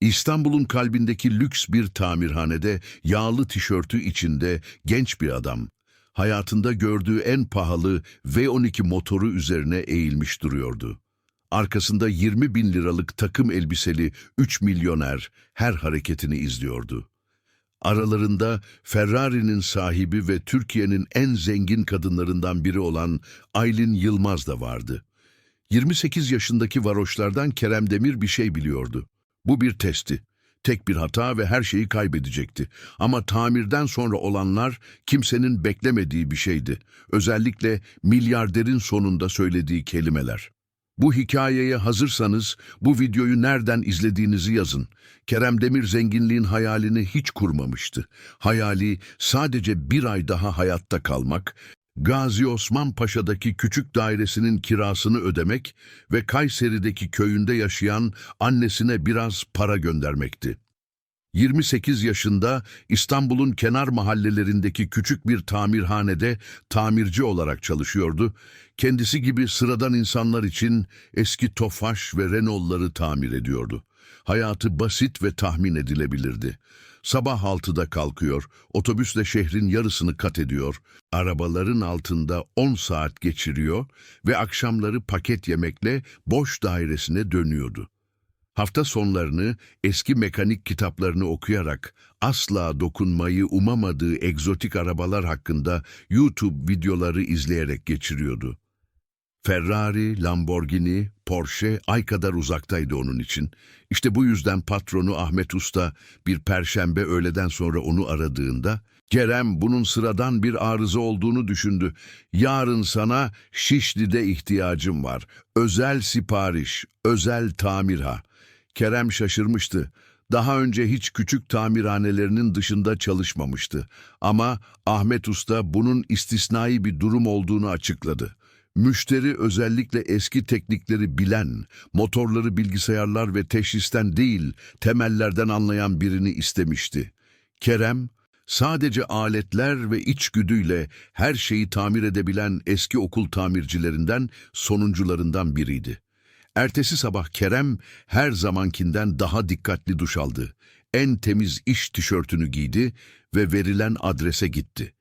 İstanbul'un kalbindeki lüks bir tamirhanede yağlı tişörtü içinde genç bir adam. Hayatında gördüğü en pahalı V12 motoru üzerine eğilmiş duruyordu. Arkasında 20 bin liralık takım elbiseli 3 milyoner her hareketini izliyordu. Aralarında Ferrari'nin sahibi ve Türkiye'nin en zengin kadınlarından biri olan Aylin Yılmaz da vardı. 28 yaşındaki varoşlardan Kerem Demir bir şey biliyordu. Bu bir testti. Tek bir hata ve her şeyi kaybedecekti. Ama tamirden sonra olanlar kimsenin beklemediği bir şeydi. Özellikle milyarderin sonunda söylediği kelimeler. Bu hikayeye hazırsanız bu videoyu nereden izlediğinizi yazın. Kerem Demir zenginliğin hayalini hiç kurmamıştı. Hayali sadece bir ay daha hayatta kalmak, Gazi Osman Paşa'daki küçük dairesinin kirasını ödemek ve Kayseri'deki köyünde yaşayan annesine biraz para göndermekti. 28 yaşında İstanbul'un kenar mahallelerindeki küçük bir tamirhanede tamirci olarak çalışıyordu. Kendisi gibi sıradan insanlar için eski Tofaş ve Renault'ları tamir ediyordu. Hayatı basit ve tahmin edilebilirdi. Sabah 6'da kalkıyor, otobüsle şehrin yarısını kat ediyor, arabaların altında 10 saat geçiriyor ve akşamları paket yemekle boş dairesine dönüyordu. Hafta sonlarını eski mekanik kitaplarını okuyarak asla dokunmayı umamadığı egzotik arabalar hakkında YouTube videoları izleyerek geçiriyordu. Ferrari, Lamborghini, Porsche ay kadar uzaktaydı onun için. İşte bu yüzden patronu Ahmet Usta bir perşembe öğleden sonra onu aradığında Kerem bunun sıradan bir arıza olduğunu düşündü. Yarın sana Şişli'de ihtiyacım var. Özel sipariş, özel tamirha. Kerem şaşırmıştı. Daha önce hiç küçük tamirhanelerinin dışında çalışmamıştı. Ama Ahmet Usta bunun istisnai bir durum olduğunu açıkladı. Müşteri özellikle eski teknikleri bilen, motorları bilgisayarlar ve teşhisten değil, temellerden anlayan birini istemişti. Kerem, sadece aletler ve içgüdüyle her şeyi tamir edebilen eski okul tamircilerinden, sonuncularından biriydi. Ertesi sabah Kerem her zamankinden daha dikkatli duş aldı. En temiz iş tişörtünü giydi ve verilen adrese gitti.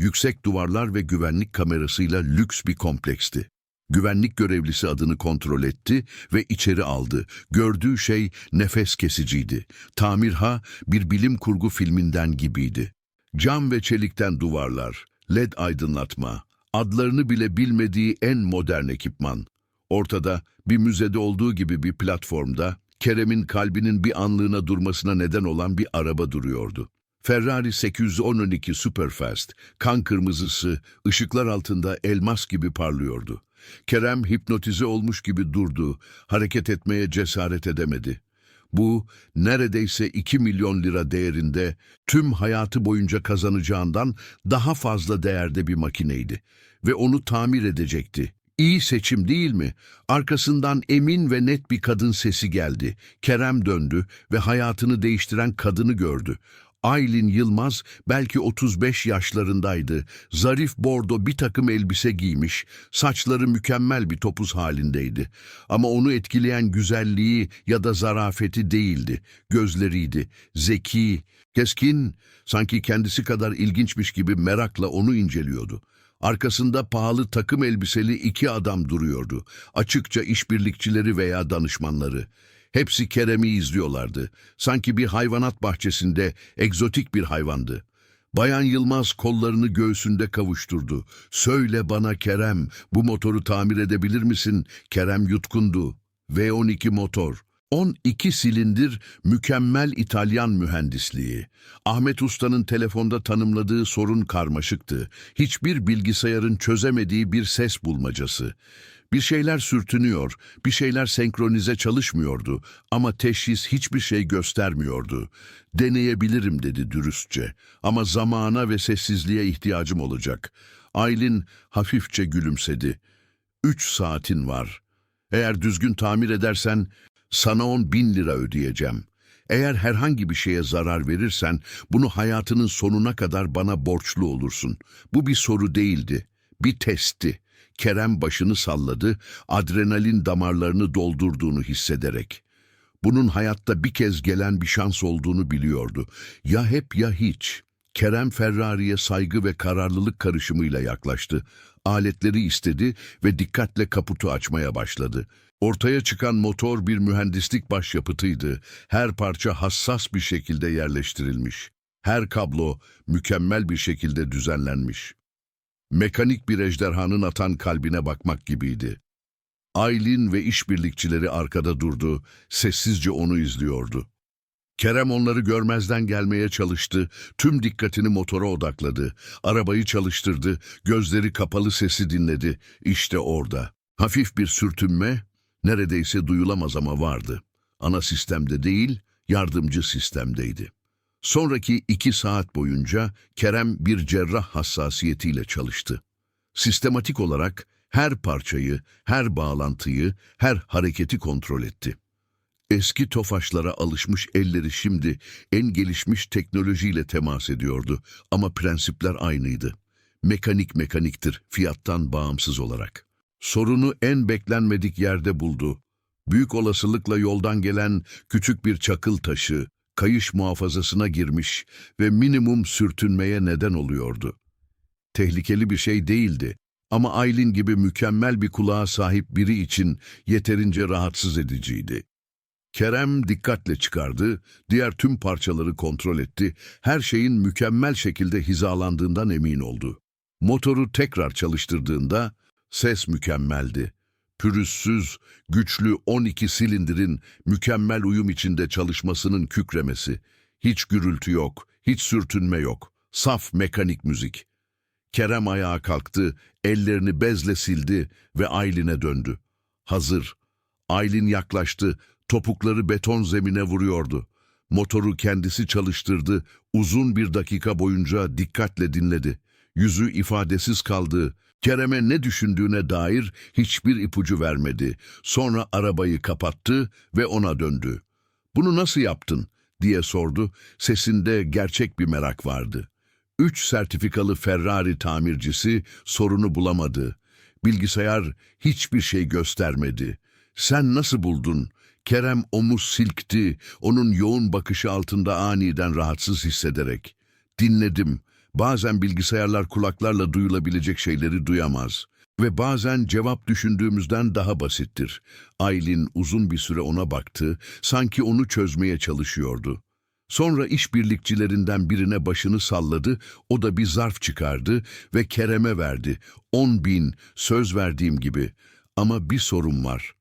Yüksek duvarlar ve güvenlik kamerasıyla lüks bir kompleksti. Güvenlik görevlisi adını kontrol etti ve içeri aldı. Gördüğü şey nefes kesiciydi. Tamirha bir bilim kurgu filminden gibiydi. Cam ve çelikten duvarlar, led aydınlatma, adlarını bile bilmediği en modern ekipman. Ortada bir müzede olduğu gibi bir platformda Kerem'in kalbinin bir anlığına durmasına neden olan bir araba duruyordu. Ferrari 812 Superfast, kan kırmızısı, ışıklar altında elmas gibi parlıyordu. Kerem hipnotize olmuş gibi durdu, hareket etmeye cesaret edemedi. Bu neredeyse 2 milyon lira değerinde tüm hayatı boyunca kazanacağından daha fazla değerde bir makineydi ve onu tamir edecekti. İyi seçim değil mi? Arkasından emin ve net bir kadın sesi geldi. Kerem döndü ve hayatını değiştiren kadını gördü. Aylin Yılmaz belki 35 yaşlarındaydı. Zarif bordo bir takım elbise giymiş, saçları mükemmel bir topuz halindeydi. Ama onu etkileyen güzelliği ya da zarafeti değildi, gözleriydi. Zeki, keskin, sanki kendisi kadar ilginçmiş gibi merakla onu inceliyordu. Arkasında pahalı takım elbiseli iki adam duruyordu. Açıkça işbirlikçileri veya danışmanları. Hepsi Kerem'i izliyorlardı. Sanki bir hayvanat bahçesinde egzotik bir hayvandı. Bayan Yılmaz kollarını göğsünde kavuşturdu. Söyle bana Kerem, bu motoru tamir edebilir misin? Kerem yutkundu. V12 motor. 12 silindir mükemmel İtalyan mühendisliği. Ahmet Usta'nın telefonda tanımladığı sorun karmaşıktı. Hiçbir bilgisayarın çözemediği bir ses bulmacası. Bir şeyler sürtünüyor, bir şeyler senkronize çalışmıyordu ama teşhis hiçbir şey göstermiyordu. Deneyebilirim dedi dürüstçe ama zamana ve sessizliğe ihtiyacım olacak. Aylin hafifçe gülümsedi. Üç saatin var. Eğer düzgün tamir edersen sana on bin lira ödeyeceğim. Eğer herhangi bir şeye zarar verirsen bunu hayatının sonuna kadar bana borçlu olursun. Bu bir soru değildi, bir testti. Kerem başını salladı, adrenalin damarlarını doldurduğunu hissederek. Bunun hayatta bir kez gelen bir şans olduğunu biliyordu. Ya hep ya hiç. Kerem Ferrari'ye saygı ve kararlılık karışımıyla yaklaştı. Aletleri istedi ve dikkatle kaputu açmaya başladı. Ortaya çıkan motor bir mühendislik başyapıtıydı. Her parça hassas bir şekilde yerleştirilmiş. Her kablo mükemmel bir şekilde düzenlenmiş. Mekanik bir ejderhanın atan kalbine bakmak gibiydi. Aylin ve işbirlikçileri arkada durdu, sessizce onu izliyordu. Kerem onları görmezden gelmeye çalıştı, tüm dikkatini motora odakladı. Arabayı çalıştırdı, gözleri kapalı sesi dinledi. İşte orada. Hafif bir sürtünme, neredeyse duyulamaz ama vardı. Ana sistemde değil, yardımcı sistemdeydi. Sonraki iki saat boyunca Kerem bir cerrah hassasiyetiyle çalıştı. Sistematik olarak her parçayı, her bağlantıyı, her hareketi kontrol etti. Eski tofaşlara alışmış elleri şimdi en gelişmiş teknolojiyle temas ediyordu ama prensipler aynıydı. Mekanik mekaniktir, fiyattan bağımsız olarak. Sorunu en beklenmedik yerde buldu. Büyük olasılıkla yoldan gelen küçük bir çakıl taşı, kayış muhafazasına girmiş ve minimum sürtünmeye neden oluyordu. Tehlikeli bir şey değildi ama Aylin gibi mükemmel bir kulağa sahip biri için yeterince rahatsız ediciydi. Kerem dikkatle çıkardı, diğer tüm parçaları kontrol etti, her şeyin mükemmel şekilde hizalandığından emin oldu. Motoru tekrar çalıştırdığında ses mükemmeldi. Pürüzsüz, güçlü 12 silindirin mükemmel uyum içinde çalışmasının kükremesi. Hiç gürültü yok, hiç sürtünme yok. Saf mekanik müzik. Kerem ayağa kalktı, ellerini bezle sildi ve Aylin'e döndü. Hazır. Aylin yaklaştı, topukları beton zemine vuruyordu. Motoru kendisi çalıştırdı, uzun bir dakika boyunca dikkatle dinledi. Yüzü ifadesiz kaldı. Kerem'e ne düşündüğüne dair hiçbir ipucu vermedi. Sonra arabayı kapattı ve ona döndü. ''Bunu nasıl yaptın?'' diye sordu. Sesinde gerçek bir merak vardı. Üç sertifikalı Ferrari tamircisi sorunu bulamadı. Bilgisayar hiçbir şey göstermedi. Sen nasıl buldun? Kerem omuz silkti, onun yoğun bakışı altında aniden rahatsız hissederek. Dinledim. Bazen bilgisayarlar kulaklarla duyulabilecek şeyleri duyamaz. Ve bazen cevap düşündüğümüzden daha basittir. Aylin uzun bir süre ona baktı, sanki onu çözmeye çalışıyordu. Sonra işbirlikçilerinden birine başını salladı, o da bir zarf çıkardı ve Kerem'e verdi. On bin, söz verdiğim gibi. Ama bir sorun var.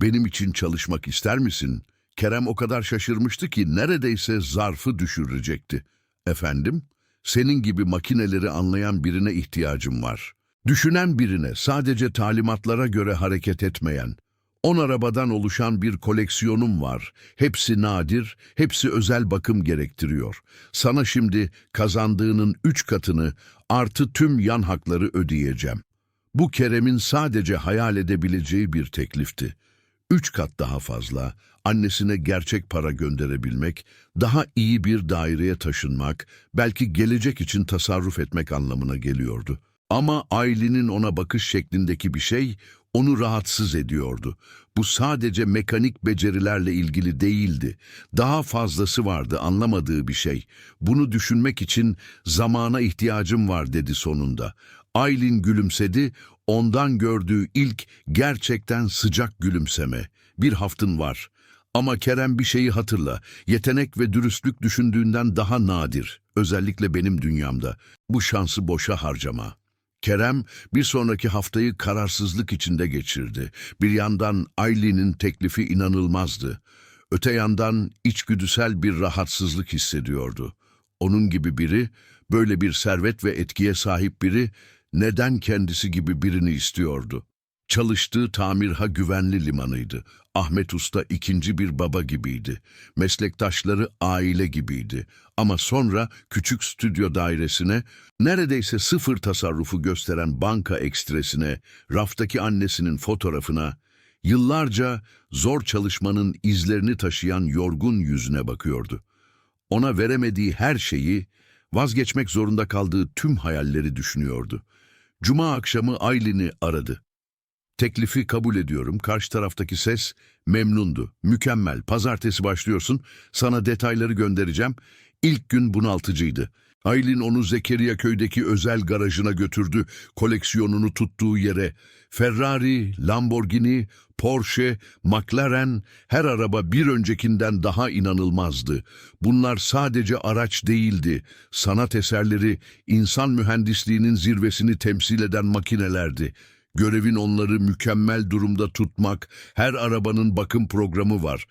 Benim için çalışmak ister misin? Kerem o kadar şaşırmıştı ki neredeyse zarfı düşürecekti. Efendim, senin gibi makineleri anlayan birine ihtiyacım var. Düşünen birine, sadece talimatlara göre hareket etmeyen, On arabadan oluşan bir koleksiyonum var. Hepsi nadir, hepsi özel bakım gerektiriyor. Sana şimdi kazandığının üç katını artı tüm yan hakları ödeyeceğim. Bu Kerem'in sadece hayal edebileceği bir teklifti. Üç kat daha fazla, annesine gerçek para gönderebilmek, daha iyi bir daireye taşınmak, belki gelecek için tasarruf etmek anlamına geliyordu. Ama Aylin'in ona bakış şeklindeki bir şey onu rahatsız ediyordu. Bu sadece mekanik becerilerle ilgili değildi. Daha fazlası vardı anlamadığı bir şey. Bunu düşünmek için zamana ihtiyacım var dedi sonunda. Aylin gülümsedi, ondan gördüğü ilk gerçekten sıcak gülümseme. Bir haftın var. Ama Kerem bir şeyi hatırla, yetenek ve dürüstlük düşündüğünden daha nadir, özellikle benim dünyamda. Bu şansı boşa harcama.'' Kerem bir sonraki haftayı kararsızlık içinde geçirdi. Bir yandan Aylin'in teklifi inanılmazdı. Öte yandan içgüdüsel bir rahatsızlık hissediyordu. Onun gibi biri, böyle bir servet ve etkiye sahip biri neden kendisi gibi birini istiyordu? Çalıştığı tamirha güvenli limanıydı. Ahmet Usta ikinci bir baba gibiydi. Meslektaşları aile gibiydi. Ama sonra küçük stüdyo dairesine, neredeyse sıfır tasarrufu gösteren banka ekstresine, raftaki annesinin fotoğrafına, yıllarca zor çalışmanın izlerini taşıyan yorgun yüzüne bakıyordu. Ona veremediği her şeyi, vazgeçmek zorunda kaldığı tüm hayalleri düşünüyordu. Cuma akşamı Aylin'i aradı. Teklifi kabul ediyorum. Karşı taraftaki ses memnundu. Mükemmel. Pazartesi başlıyorsun. Sana detayları göndereceğim. İlk gün bunaltıcıydı. Aylin onu Zekeriya köydeki özel garajına götürdü. Koleksiyonunu tuttuğu yere. Ferrari, Lamborghini, Porsche, McLaren her araba bir öncekinden daha inanılmazdı. Bunlar sadece araç değildi. Sanat eserleri, insan mühendisliğinin zirvesini temsil eden makinelerdi. Görevin onları mükemmel durumda tutmak, her arabanın bakım programı var.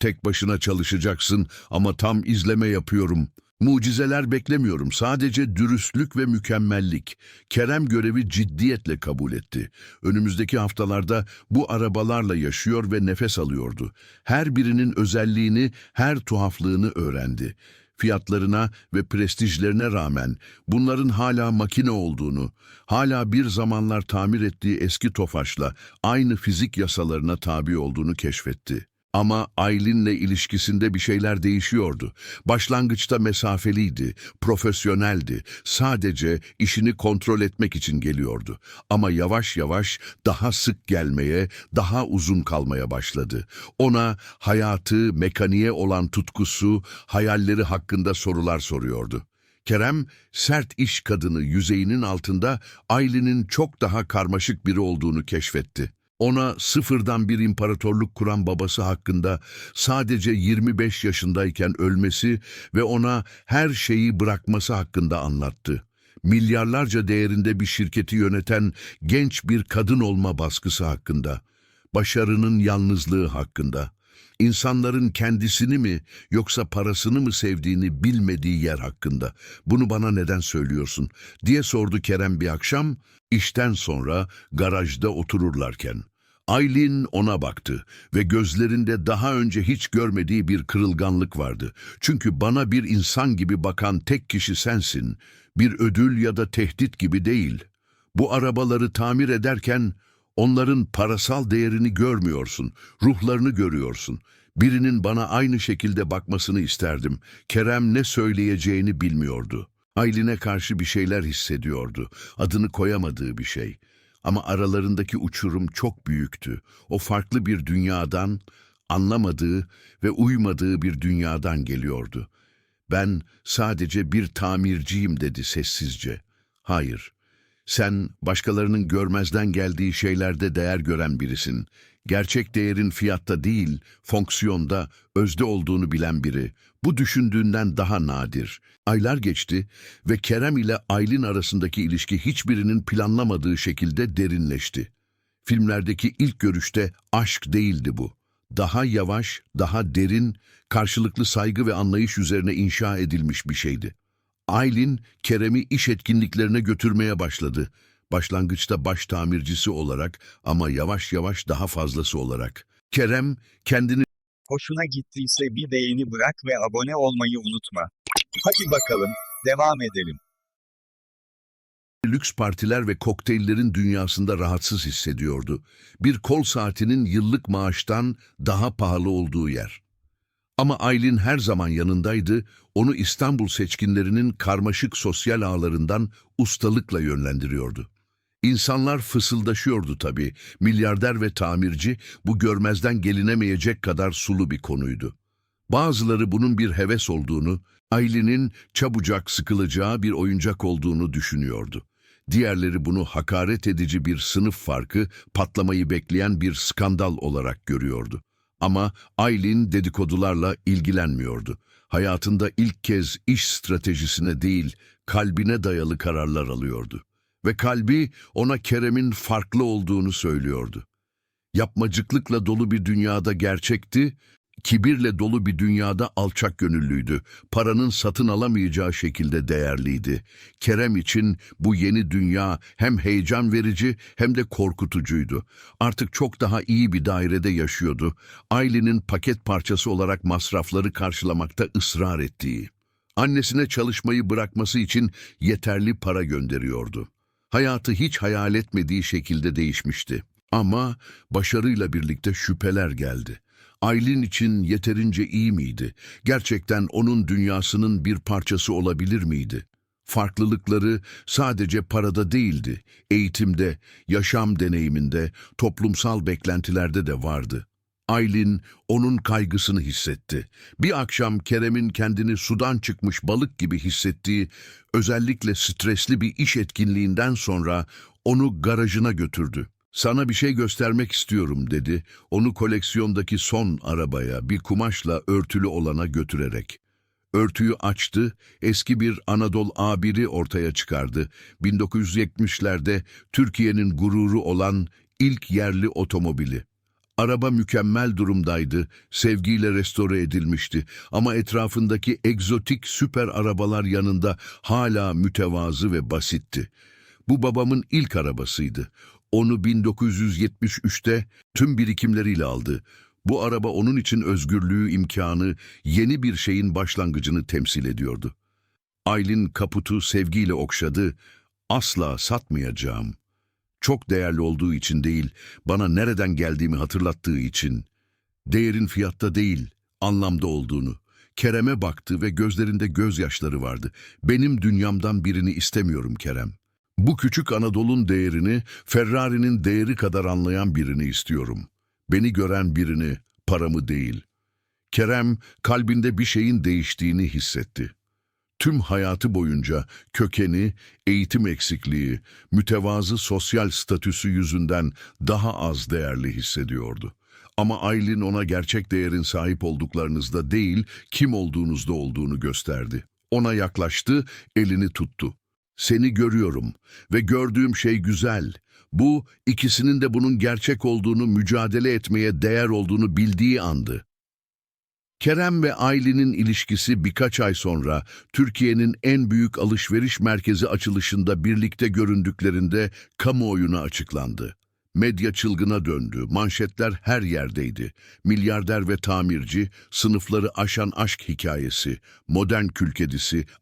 Tek başına çalışacaksın ama tam izleme yapıyorum. Mucizeler beklemiyorum. Sadece dürüstlük ve mükemmellik. Kerem görevi ciddiyetle kabul etti. Önümüzdeki haftalarda bu arabalarla yaşıyor ve nefes alıyordu. Her birinin özelliğini, her tuhaflığını öğrendi. Fiyatlarına ve prestijlerine rağmen bunların hala makine olduğunu, hala bir zamanlar tamir ettiği eski Tofaş'la aynı fizik yasalarına tabi olduğunu keşfetti. Ama Aylin'le ilişkisinde bir şeyler değişiyordu. Başlangıçta mesafeliydi, profesyoneldi. Sadece işini kontrol etmek için geliyordu. Ama yavaş yavaş daha sık gelmeye, daha uzun kalmaya başladı. Ona hayatı, mekaniğe olan tutkusu, hayalleri hakkında sorular soruyordu. Kerem, sert iş kadını yüzeyinin altında Aylin'in çok daha karmaşık biri olduğunu keşfetti. Ona sıfırdan bir imparatorluk kuran babası hakkında sadece 25 yaşındayken ölmesi ve ona her şeyi bırakması hakkında anlattı. Milyarlarca değerinde bir şirketi yöneten genç bir kadın olma baskısı hakkında, başarının yalnızlığı hakkında, insanların kendisini mi yoksa parasını mı sevdiğini bilmediği yer hakkında. Bunu bana neden söylüyorsun diye sordu Kerem bir akşam, işten sonra garajda otururlarken. Aylin ona baktı ve gözlerinde daha önce hiç görmediği bir kırılganlık vardı. Çünkü bana bir insan gibi bakan tek kişi sensin. Bir ödül ya da tehdit gibi değil. Bu arabaları tamir ederken onların parasal değerini görmüyorsun, ruhlarını görüyorsun. Birinin bana aynı şekilde bakmasını isterdim. Kerem ne söyleyeceğini bilmiyordu. Aylin'e karşı bir şeyler hissediyordu. Adını koyamadığı bir şey. Ama aralarındaki uçurum çok büyüktü. O farklı bir dünyadan, anlamadığı ve uymadığı bir dünyadan geliyordu. Ben sadece bir tamirciyim dedi sessizce. Hayır, sen başkalarının görmezden geldiği şeylerde değer gören birisin. Gerçek değerin fiyatta değil, fonksiyonda, özde olduğunu bilen biri. Bu düşündüğünden daha nadir. Aylar geçti ve Kerem ile Aylin arasındaki ilişki hiçbirinin planlamadığı şekilde derinleşti. Filmlerdeki ilk görüşte aşk değildi bu. Daha yavaş, daha derin, karşılıklı saygı ve anlayış üzerine inşa edilmiş bir şeydi. Aylin, Kerem'i iş etkinliklerine götürmeye başladı. Başlangıçta baş tamircisi olarak ama yavaş yavaş daha fazlası olarak. Kerem, kendini Hoşuna gittiyse bir beğeni bırak ve abone olmayı unutma. Hadi bakalım, devam edelim. lüks partiler ve kokteyllerin dünyasında rahatsız hissediyordu. Bir kol saatinin yıllık maaştan daha pahalı olduğu yer. Ama Aylin her zaman yanındaydı, onu İstanbul seçkinlerinin karmaşık sosyal ağlarından ustalıkla yönlendiriyordu. İnsanlar fısıldaşıyordu tabii. Milyarder ve tamirci bu görmezden gelinemeyecek kadar sulu bir konuydu. Bazıları bunun bir heves olduğunu, Aylin'in çabucak sıkılacağı bir oyuncak olduğunu düşünüyordu. Diğerleri bunu hakaret edici bir sınıf farkı, patlamayı bekleyen bir skandal olarak görüyordu. Ama Aylin dedikodularla ilgilenmiyordu. Hayatında ilk kez iş stratejisine değil, kalbine dayalı kararlar alıyordu. Ve kalbi ona Kerem'in farklı olduğunu söylüyordu. Yapmacıklıkla dolu bir dünyada gerçekti, kibirle dolu bir dünyada alçak gönüllüydü. Paranın satın alamayacağı şekilde değerliydi. Kerem için bu yeni dünya hem heyecan verici hem de korkutucuydu. Artık çok daha iyi bir dairede yaşıyordu. Ailenin paket parçası olarak masrafları karşılamakta ısrar ettiği. Annesine çalışmayı bırakması için yeterli para gönderiyordu. Hayatı hiç hayal etmediği şekilde değişmişti. Ama başarıyla birlikte şüpheler geldi. Aylin için yeterince iyi miydi? Gerçekten onun dünyasının bir parçası olabilir miydi? Farklılıkları sadece parada değildi. Eğitimde, yaşam deneyiminde, toplumsal beklentilerde de vardı. Aylin onun kaygısını hissetti. Bir akşam Kerem'in kendini sudan çıkmış balık gibi hissettiği, özellikle stresli bir iş etkinliğinden sonra onu garajına götürdü. Sana bir şey göstermek istiyorum dedi. Onu koleksiyondaki son arabaya bir kumaşla örtülü olana götürerek. Örtüyü açtı, eski bir Anadolu A1'i ortaya çıkardı. 1970'lerde Türkiye'nin gururu olan ilk yerli otomobili. Araba mükemmel durumdaydı, sevgiyle restore edilmişti ama etrafındaki egzotik süper arabalar yanında hala mütevazı ve basitti. Bu babamın ilk arabasıydı. Onu 1973'te tüm birikimleriyle aldı. Bu araba onun için özgürlüğü, imkanı, yeni bir şeyin başlangıcını temsil ediyordu. Aylin kaputu sevgiyle okşadı. Asla satmayacağım. Çok değerli olduğu için değil, bana nereden geldiğimi hatırlattığı için. Değerin fiyatta değil, anlamda olduğunu. Kerem'e baktı ve gözlerinde gözyaşları vardı. Benim dünyamdan birini istemiyorum Kerem. Bu küçük Anadolu'nun değerini, Ferrari'nin değeri kadar anlayan birini istiyorum. Beni gören birini, paramı değil. Kerem kalbinde bir şeyin değiştiğini hissetti. Tüm hayatı boyunca kökeni, eğitim eksikliği, mütevazı sosyal statüsü yüzünden daha az değerli hissediyordu. Ama Aylin ona gerçek değerin sahip olduklarınızda değil, kim olduğunuzda olduğunu gösterdi. Ona yaklaştı, elini tuttu. Seni görüyorum ve gördüğüm şey güzel. Bu, ikisinin de bunun gerçek olduğunu, mücadele etmeye değer olduğunu bildiği andı. Kerem ve Aylin'in ilişkisi birkaç ay sonra Türkiye'nin en büyük alışveriş merkezi açılışında birlikte göründüklerinde kamuoyuna açıklandı. Medya çılgına döndü, manşetler her yerdeydi. Milyarder ve tamirci, sınıfları aşan aşk hikayesi, modern kül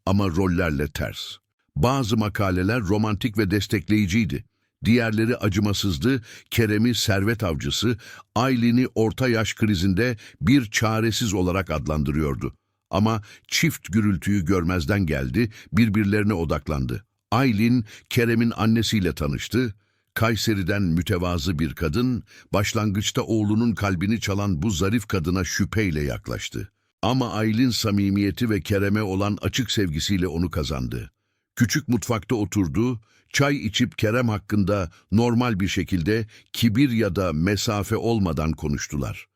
ama rollerle ters. Bazı makaleler romantik ve destekleyiciydi. Diğerleri acımasızdı, Kerem'i servet avcısı, Aylin'i orta yaş krizinde bir çaresiz olarak adlandırıyordu. Ama çift gürültüyü görmezden geldi, birbirlerine odaklandı. Aylin, Kerem'in annesiyle tanıştı. Kayseri'den mütevazı bir kadın, başlangıçta oğlunun kalbini çalan bu zarif kadına şüpheyle yaklaştı. Ama Aylin samimiyeti ve Kerem'e olan açık sevgisiyle onu kazandı. Küçük mutfakta oturdu, çay içip Kerem hakkında normal bir şekilde kibir ya da mesafe olmadan konuştular.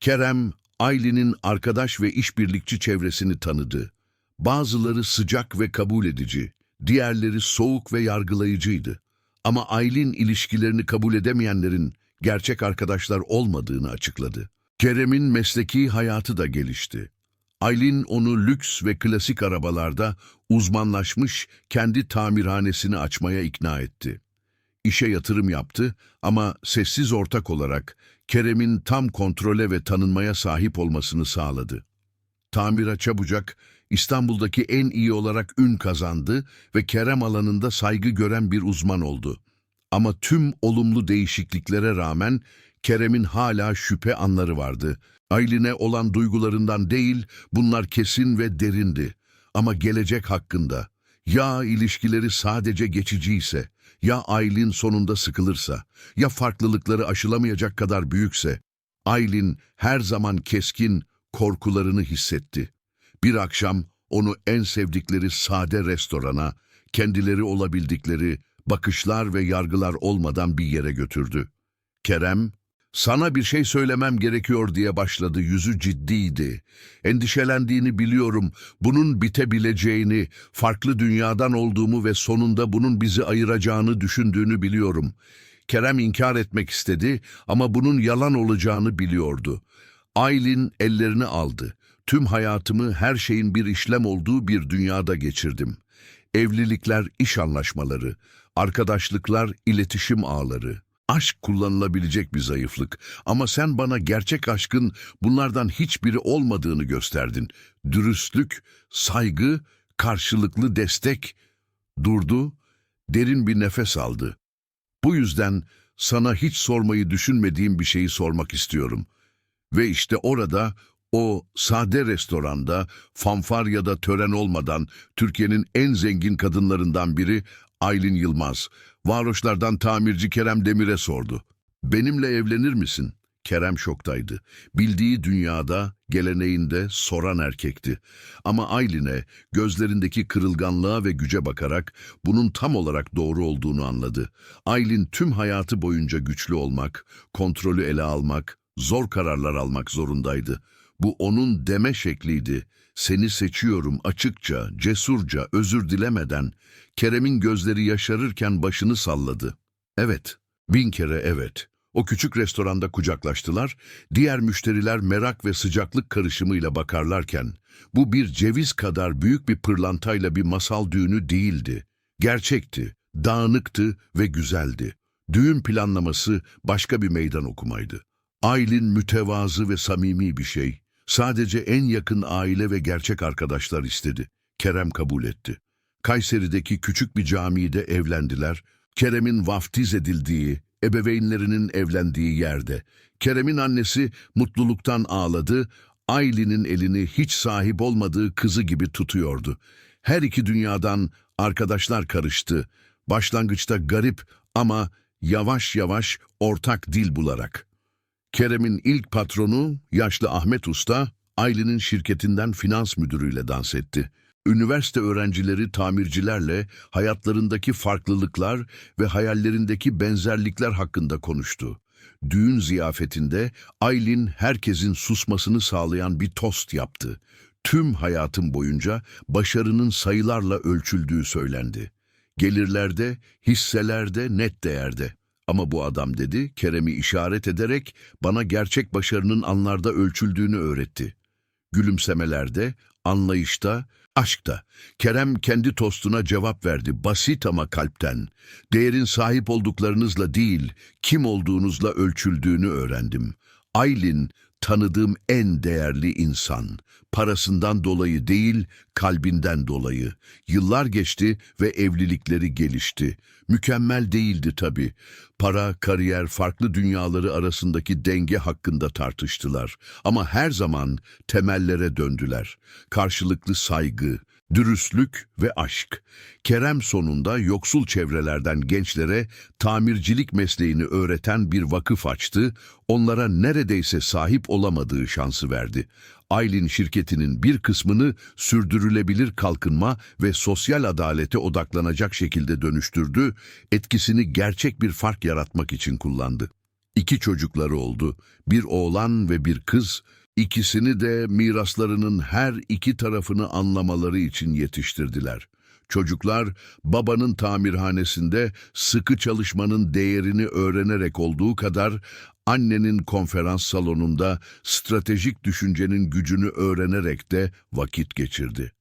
Kerem, Aylin'in arkadaş ve işbirlikçi çevresini tanıdı. Bazıları sıcak ve kabul edici, diğerleri soğuk ve yargılayıcıydı. Ama Aylin ilişkilerini kabul edemeyenlerin gerçek arkadaşlar olmadığını açıkladı. Kerem'in mesleki hayatı da gelişti. Aylin onu lüks ve klasik arabalarda uzmanlaşmış kendi tamirhanesini açmaya ikna etti. İşe yatırım yaptı ama sessiz ortak olarak Kerem'in tam kontrole ve tanınmaya sahip olmasını sağladı. Tamira çabucak İstanbul'daki en iyi olarak ün kazandı ve Kerem alanında saygı gören bir uzman oldu. Ama tüm olumlu değişikliklere rağmen Kerem'in hala şüphe anları vardı. Aylin'e olan duygularından değil, bunlar kesin ve derindi. Ama gelecek hakkında. Ya ilişkileri sadece geçiciyse, ya Aylin sonunda sıkılırsa, ya farklılıkları aşılamayacak kadar büyükse, Aylin her zaman keskin korkularını hissetti. Bir akşam onu en sevdikleri sade restorana, kendileri olabildikleri bakışlar ve yargılar olmadan bir yere götürdü. Kerem, sana bir şey söylemem gerekiyor diye başladı. Yüzü ciddiydi. Endişelendiğini biliyorum. Bunun bitebileceğini, farklı dünyadan olduğumu ve sonunda bunun bizi ayıracağını düşündüğünü biliyorum. Kerem inkar etmek istedi ama bunun yalan olacağını biliyordu. Aylin ellerini aldı. Tüm hayatımı her şeyin bir işlem olduğu bir dünyada geçirdim. Evlilikler iş anlaşmaları, arkadaşlıklar iletişim ağları. Aşk kullanılabilecek bir zayıflık ama sen bana gerçek aşkın bunlardan hiçbiri olmadığını gösterdin. Dürüstlük, saygı, karşılıklı destek. Durdu, derin bir nefes aldı. Bu yüzden sana hiç sormayı düşünmediğim bir şeyi sormak istiyorum. Ve işte orada O sade restoranda fanfar ya da tören olmadan Türkiye'nin en zengin kadınlarından biri Aylin Yılmaz, varoşlardan tamirci Kerem Demir'e sordu. Benimle evlenir misin? Kerem şoktaydı. Bildiği dünyada, geleneğinde soran erkekti. Ama Aylin'e gözlerindeki kırılganlığa ve güce bakarak bunun tam olarak doğru olduğunu anladı. Aylin tüm hayatı boyunca güçlü olmak, kontrolü ele almak, zor kararlar almak zorundaydı. Bu onun deme şekliydi. Seni seçiyorum açıkça, cesurca, özür dilemeden. Kerem'in gözleri yaşarırken başını salladı. Evet, bin kere evet. O küçük restoranda kucaklaştılar, diğer müşteriler merak ve sıcaklık karışımıyla bakarlarken, bu bir ceviz kadar büyük bir pırlantayla bir masal düğünü değildi. Gerçekti, dağınıktı ve güzeldi. Düğün planlaması başka bir meydan okumaydı. Aylin mütevazı ve samimi bir şey. Sadece en yakın aile ve gerçek arkadaşlar istedi. Kerem kabul etti. Kayseri'deki küçük bir camide evlendiler. Kerem'in vaftiz edildiği, ebeveynlerinin evlendiği yerde. Kerem'in annesi mutluluktan ağladı, Aylin'in elini hiç sahip olmadığı kızı gibi tutuyordu. Her iki dünyadan arkadaşlar karıştı. Başlangıçta garip ama yavaş yavaş ortak dil bularak. Kerem'in ilk patronu yaşlı Ahmet Usta, Aylin'in şirketinden finans müdürüyle dans etti. Üniversite öğrencileri tamircilerle hayatlarındaki farklılıklar ve hayallerindeki benzerlikler hakkında konuştu. Düğün ziyafetinde Aylin herkesin susmasını sağlayan bir tost yaptı. Tüm hayatım boyunca başarının sayılarla ölçüldüğü söylendi. Gelirlerde, hisselerde, net değerde. Ama bu adam dedi, Kerem'i işaret ederek bana gerçek başarının anlarda ölçüldüğünü öğretti. Gülümsemelerde, anlayışta, aşkta. Kerem kendi tostuna cevap verdi, basit ama kalpten. Değerin sahip olduklarınızla değil, kim olduğunuzla ölçüldüğünü öğrendim. Aylin, tanıdığım en değerli insan. Parasından dolayı değil, kalbinden dolayı. Yıllar geçti ve evlilikleri gelişti. Mükemmel değildi tabii. Para, kariyer, farklı dünyaları arasındaki denge hakkında tartıştılar. Ama her zaman temellere döndüler. Karşılıklı saygı, dürüstlük ve aşk. Kerem sonunda yoksul çevrelerden gençlere tamircilik mesleğini öğreten bir vakıf açtı, onlara neredeyse sahip olamadığı şansı verdi. Aylin şirketinin bir kısmını sürdürülebilir kalkınma ve sosyal adalete odaklanacak şekilde dönüştürdü, etkisini gerçek bir fark yaratmak için kullandı. İki çocukları oldu, bir oğlan ve bir kız, İkisini de miraslarının her iki tarafını anlamaları için yetiştirdiler. Çocuklar babanın tamirhanesinde sıkı çalışmanın değerini öğrenerek olduğu kadar annenin konferans salonunda stratejik düşüncenin gücünü öğrenerek de vakit geçirdi.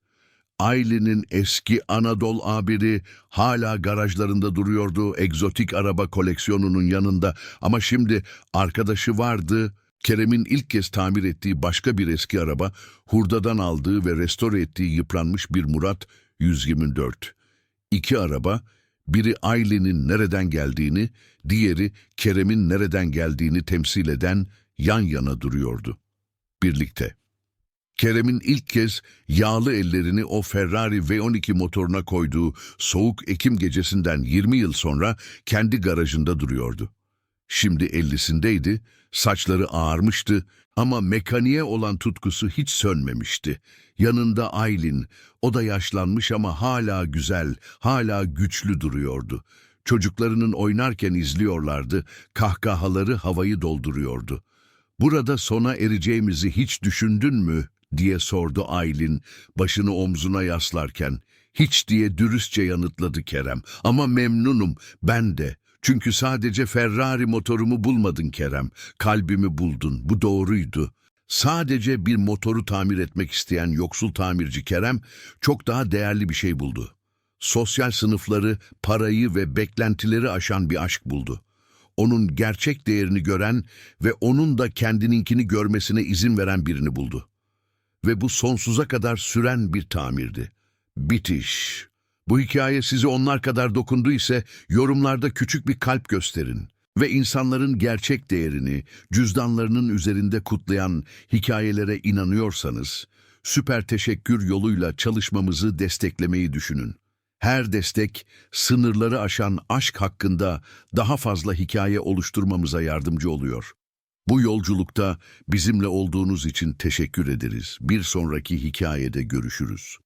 Aylin'in eski Anadolu abiri hala garajlarında duruyordu egzotik araba koleksiyonunun yanında ama şimdi arkadaşı vardı Kerem'in ilk kez tamir ettiği başka bir eski araba, hurdadan aldığı ve restore ettiği yıpranmış bir Murat 124. İki araba, biri Aylin'in nereden geldiğini, diğeri Kerem'in nereden geldiğini temsil eden yan yana duruyordu. Birlikte. Kerem'in ilk kez yağlı ellerini o Ferrari V12 motoruna koyduğu soğuk Ekim gecesinden 20 yıl sonra kendi garajında duruyordu. Şimdi ellisindeydi, saçları ağarmıştı ama mekaniğe olan tutkusu hiç sönmemişti. Yanında Aylin, o da yaşlanmış ama hala güzel, hala güçlü duruyordu. Çocuklarının oynarken izliyorlardı, kahkahaları havayı dolduruyordu. Burada sona ereceğimizi hiç düşündün mü? diye sordu Aylin, başını omzuna yaslarken. Hiç diye dürüstçe yanıtladı Kerem. Ama memnunum, ben de. Çünkü sadece Ferrari motorumu bulmadın Kerem. Kalbimi buldun. Bu doğruydu. Sadece bir motoru tamir etmek isteyen yoksul tamirci Kerem çok daha değerli bir şey buldu. Sosyal sınıfları, parayı ve beklentileri aşan bir aşk buldu. Onun gerçek değerini gören ve onun da kendininkini görmesine izin veren birini buldu. Ve bu sonsuza kadar süren bir tamirdi. Bitiş. Bu hikaye size onlar kadar dokundu ise yorumlarda küçük bir kalp gösterin. ve insanların gerçek değerini cüzdanlarının üzerinde kutlayan hikayelere inanıyorsanız, süper teşekkür yoluyla çalışmamızı desteklemeyi düşünün. Her destek, sınırları aşan aşk hakkında daha fazla hikaye oluşturmamıza yardımcı oluyor. Bu yolculukta bizimle olduğunuz için teşekkür ederiz. Bir sonraki hikayede görüşürüz.